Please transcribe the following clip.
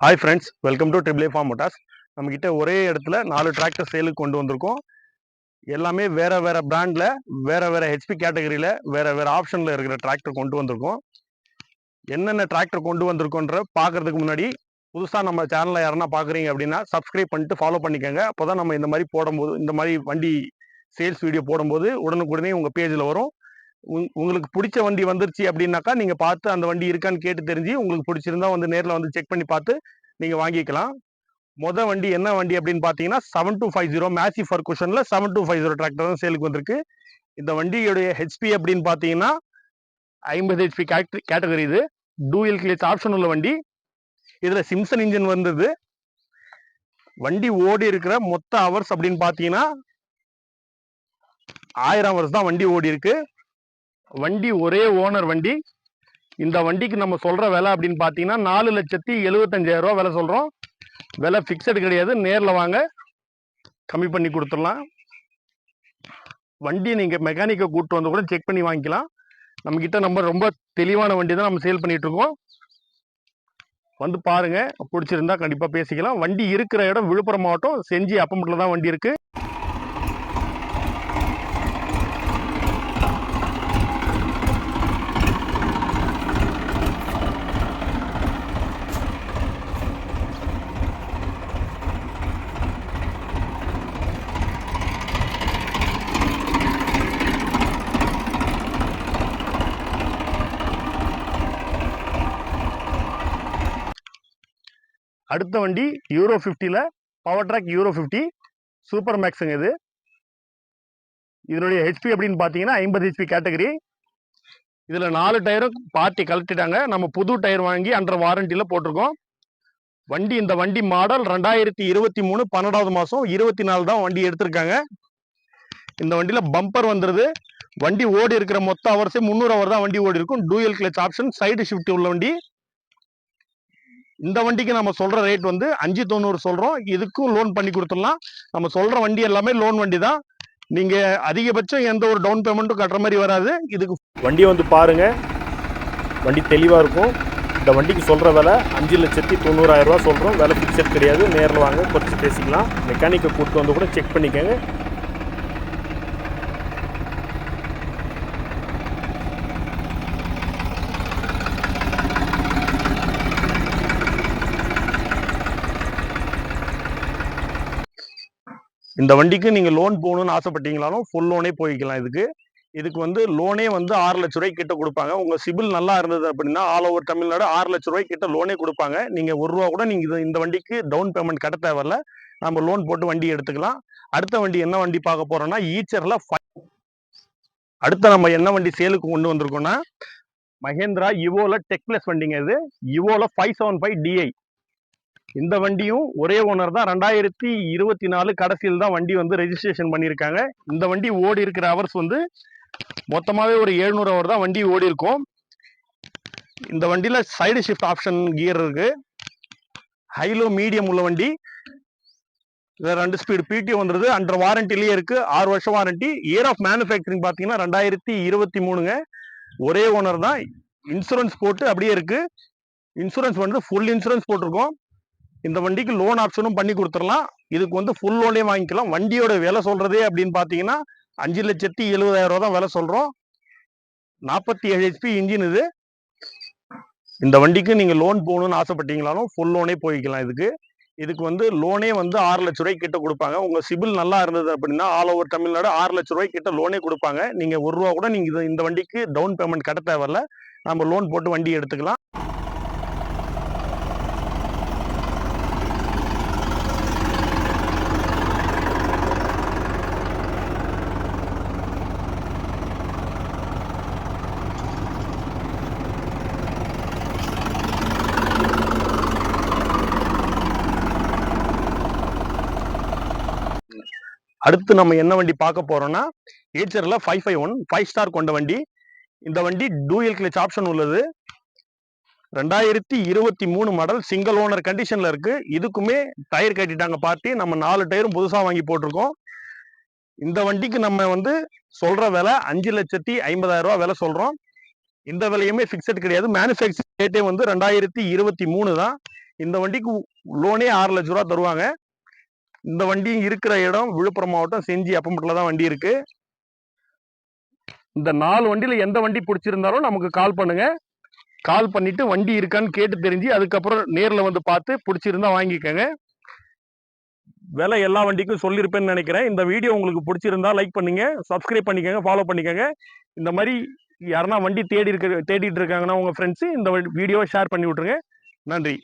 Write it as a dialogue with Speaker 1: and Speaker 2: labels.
Speaker 1: Hi friends welcome to triple farm motors நம்மக்கிட்ட ஒரே இடத்துல நாலு டிராக்டர் சேலுக்கு கொண்டு வந்திருக்கோம். எல்லாமே வேற வேற பிராண்டில் வேற வேற ஹெச்பி கேட்டகரியில் வேற வேற ஆப்ஷனில் இருக்கிற டிராக்டர் கொண்டு வந்திருக்கோம். என்னென்ன டிராக்டர் கொண்டு வந்திருக்கோன்ற பார்க்கறதுக்கு முன்னாடி புதுசாக நம்ம சேனலில் யாருன்னா பார்க்குறீங்க அப்படின்னா சப்ஸ்கிரைப் பண்ணிட்டு ஃபாலோ பண்ணிக்கோங்க. அப்போ தான் நம்ம இந்த மாதிரி போடும்போது இந்த மாதிரி வண்டி சேல்ஸ் வீடியோ போடும்போது உடனுக்குடனே உங்கள் பேஜில் வரும். உங்களுக்கு பிடிச்ச வண்டி வந்துருச்சு அப்படின்னாக்கா நீங்கள் பார்த்து அந்த வண்டி இருக்கான்னு கேட்டு தெரிஞ்சு உங்களுக்கு பிடிச்சிருந்தா வந்து நேரில் வந்து செக் பண்ணி பார்த்து நீங்கள் வாங்கிக்கலாம். மொதல் வண்டி என்ன வண்டி அப்படின்னு பார்த்தீங்கன்னா seven two five zero Massey ஃபர்குஷனில் seven two five zero tractor தான் சேலுக்கு வந்திருக்கு. இந்த வண்டியுடைய ஹெச்பி அப்படின்னு பார்த்தீங்கன்னா ஐம்பது ஹெச்பி கேட்டகரி இது. டூயல் கிளேஸ் ஆப்ஷன் உள்ள வண்டி. இதில் சிம்சன் இன்ஜின் வந்தது. வண்டி ஓடி இருக்கிற மொத்த ஹவர்ஸ் அப்படின்னு பார்த்தீங்கன்னா ஆயிரம் ஹவர்ஸ் தான் வண்டி ஓடி இருக்கு. வண்டி ஒரே ஓனர் வண்டி. இந்த வண்டிக்கு நம்ம சொல்கிற விலை அப்படின்னு பார்த்தீங்கன்னா நாலு லட்சத்தி எழுபத்தஞ்சாயிரம் ரூபா விலை சொல்கிறோம் விலை ஃபிக்ஸடு கிடையாது. நேரில் வாங்க. கம்மி பண்ணி கொடுத்துடலாம். வண்டி நீங்கள் மெக்கானிக்கை கூப்பிட்டு வந்து கூட செக் பண்ணி வாங்கிக்கலாம். நம்மக்கிட்ட நம்ம ரொம்ப தெளிவான வண்டி தான் நம்ம சேல் பண்ணிகிட்ருக்கோம் வந்து பாருங்கள் பிடிச்சிருந்தா கண்டிப்பாக பேசிக்கலாம். வண்டி இருக்கிற இடம் விழுப்புரம் மாவட்டம் செஞ்சி அப்பமட்டில் தான் வண்டி இருக்குது அடுத்த வண்டி யூரோ ஃபிஃப்டியில் power track euro fifty super மேக்ஸுங்க இது. இதனுடைய ஹெச்பி அப்படின்னு பார்த்தீங்கன்னா ஐம்பது ஹெச்பி கேட்டகரி இதில் நாலு டயரும் பார்ட்டி கலட்டிட்டாங்க நம்ம புது டயர் வாங்கி அண்டர் வாரண்டியில் போட்டிருக்கோம். வண்டி இந்த வண்டி மாடல் ரெண்டாயிரத்தி இருபத்தி மூணு பன்னெண்டாவது மாதம் இருபத்தி நாலு தான் வண்டி எடுத்திருக்காங்க. இந்த வண்டியில் பம்பர் வந்துடுது வண்டி ஓடி இருக்கிற மொத்த அவர்ஸே முந்நூறு அவர் தான் வண்டி ஓடி இருக்கும். Dual clutch option side shift உள்ள வண்டி. இந்த வண்டிக்கு நம்ம சொல்ற ரேட் வந்து அஞ்சு தொண்ணூறு சொல்றோம். இதுக்கும் லோன் பண்ணி கொடுத்துடலாம். நம்ம சொல்ற வண்டி எல்லாமே லோன் வண்டி தான். நீங்க அதிகபட்சம் எந்த ஒரு டவுன் பேமெண்ட்டும் கட்டுற மாதிரி வராது. இதுக்கு வண்டியை வந்து பாருங்க. வண்டி தெளிவா இருக்கும். இந்த வண்டிக்கு சொல்ற விலை அஞ்சு லட்சத்தி தொண்ணூறாயிரம் ரூபா சொல்றோம். விலை ஃபிக்ஸட் கிடையாது. நேரில் வாங்க குறைச்சி பேசிக்கலாம். மெக்கானிக்கை கூப்பிட்டு வந்து கூட செக் பண்ணிக்கோங்க. இந்த வண்டிக்கு நீங்க லோன் போகணும்னு ஆசைப்பட்டீங்களாலும் ஃபுல் லோனே போய்க்கலாம் இதுக்கு. இதுக்கு வந்து லோனே வந்து ஆறு லட்ச ரூபாய் கிட்ட கொடுப்பாங்க. உங்க சிபில் நல்லா இருந்தது அப்படின்னா ஆல் ஓவர் தமிழ்நாடு ஆறு லட்ச ரூபாய் கிட்ட லோனே கொடுப்பாங்க. நீங்க ஒரு ரூபா கூட நீங்க இது- இந்த வண்டிக்கு டவுன் பேமெண்ட் கட்ட தேவையில்ல. நம்ம லோன் போட்டு வண்டி எடுத்துக்கலாம். அடுத்த வண்டி என்ன வண்டி பார்க்க போறோம்னா ஈச்சர்ல அடுத்த நம்ம என்ன வண்டி சேலுக்கு கொண்டு வந்திருக்கோம்னா மகேந்திரா இவோல டெக்லெஸ் வண்டிங்க இது. இவோல ஃபைவ் செவன் ஃபைவ் டிஐ இந்த வண்டியும் ஒரே ஓனர் தான். ரெண்டாயிரத்தி இருபத்தி நாலு கடைசியில் தான் வண்டி வந்து ரெஜிஸ்ட்ரேஷன் பண்ணியிருக்காங்க. இந்த வண்டி ஓடி இருக்கிற ஹவர்ஸ் வந்து மொத்தமாகவே ஒரு எழுநூறு ஹவர் தான் வண்டி ஓடி இருக்கும். இந்த வண்டியில் சைடு ஷிஃப்ட் ஆப்ஷன் கியர் இருக்கு. ஹைலோ மீடியம் உள்ள வண்டி. இதில் ரெண்டு ஸ்பீடு பிடி வந்துருது. அண்டர் வாரண்டிலேயே இருக்கு. ஆறு வருஷம் வாரண்டி இயர் ஆஃப் மேனுஃபேக்சரிங் பார்த்தீங்கன்னா ரெண்டாயிரத்தி இருபத்தி மூணுங்க. ஒரே ஓனர் தான். இன்சூரன்ஸ் போட்டு அப்படியே இருக்கு. இன்சூரன்ஸ் வந்து ஃபுல் இன்சூரன்ஸ் போட்டிருக்கோம். இந்த வண்டிக்கு லோன் ஆப்ஷனும் பண்ணி கொடுத்துடலாம். இதுக்கு வந்து ஃபுல் லோனே வாங்கிக்கலாம். வண்டியோட விலை சொல்கிறதே அப்படின்னு பார்த்தீங்கன்னா அஞ்சு லட்சத்தி எழுபதாயிரம் ரூபா தான் விலை சொல்கிறோம் நாற்பத்தி ஏழு ஹெச்பி இன்ஜின் இது. இந்த வண்டிக்கு நீங்கள் லோன் போகணும்னு ஆசைப்பட்டீங்களாலும் ஃபுல் லோனே போய்க்கலாம் இதுக்கு. இதுக்கு வந்து லோனே வந்து ஆறு லட்ச ரூபாய் கிட்ட கொடுப்பாங்க. உங்கள் சிபில் நல்லா இருந்தது அப்படின்னா ஆல் ஓவர் தமிழ்நாடு ஆறு லட்ச ரூபாய் கிட்ட லோனே கொடுப்பாங்க. நீங்கள் ஒரு ரூபா கூட நீங்கள் இது- இந்த வண்டிக்கு டவுன் பேமெண்ட் கட்ட தேவையில்ல. நம்ம லோன் போட்டு வண்டி எடுத்துக்கலாம். அடுத்து நம்ம என்ன வண்டி பார்க்க போறோம்னா ஏச்சர்ல five five one five star கொண்ட வண்டி. இந்த வண்டி டூயல் கிளச் ஆப்ஷன் உள்ளது. ரெண்டாயிரத்தி இருபத்தி மூணு மாடல் சிங்கிள் ஓனர் கண்டிஷன்ல இருக்கு. இதுக்குமே டயர் கட்டிட்டாங்க பார்ட்டி நம்ம நாலு டயரும் புதுசா வாங்கி போட்டிருக்கோம். இந்த வண்டிக்கு நம்ம வந்து சொல்ற விலை அஞ்சு லட்சத்தி ஐம்பதாயிரம் ரூபாய் விலை சொல்றோம். இந்த விலையுமே ஃபிக்ஸட் கிடையாது. மேனுஃபேக்சர் டேட்டே வந்து ரெண்டாயிரத்தி இருபத்தி மூணு தான். இந்த வண்டிக்கு லோனே ஆறு லட்ச ரூபா தருவாங்க. இந்த வண்டி இருக்கிற இடம் விழுப்புரம் மாவட்டம் செஞ்சி அப்பம்பட்டில் தான் வண்டி இருக்கு. இந்த நாலு வண்டியில் எந்த வண்டி பிடிச்சிருந்தாலும் நமக்கு கால் பண்ணுங்க. கால் பண்ணிட்டு வண்டி இருக்கான்னு கேட்டு தெரிஞ்சு அதுக்கப்புறம் நேரில் வந்து பார்த்து பிடிச்சிருந்தா வாங்கிக்கோங்க. விலை எல்லா வண்டிக்கும் சொல்லியிருப்பேன்னு நினைக்கிறேன். இந்த வீடியோ உங்களுக்கு பிடிச்சிருந்தா லைக் பண்ணுங்க சப்ஸ்கிரைப் பண்ணிக்கோங்க ஃபாலோ பண்ணிக்கோங்க. இந்த மாதிரி யாருன்னா வண்டி தேடி இருக்க தேடிட்டு இருக்காங்கன்னா உங்கள் ஃப்ரெண்ட்ஸு இந்த வீடியோவை ஷேர் பண்ணி விட்ருங்க நன்றி.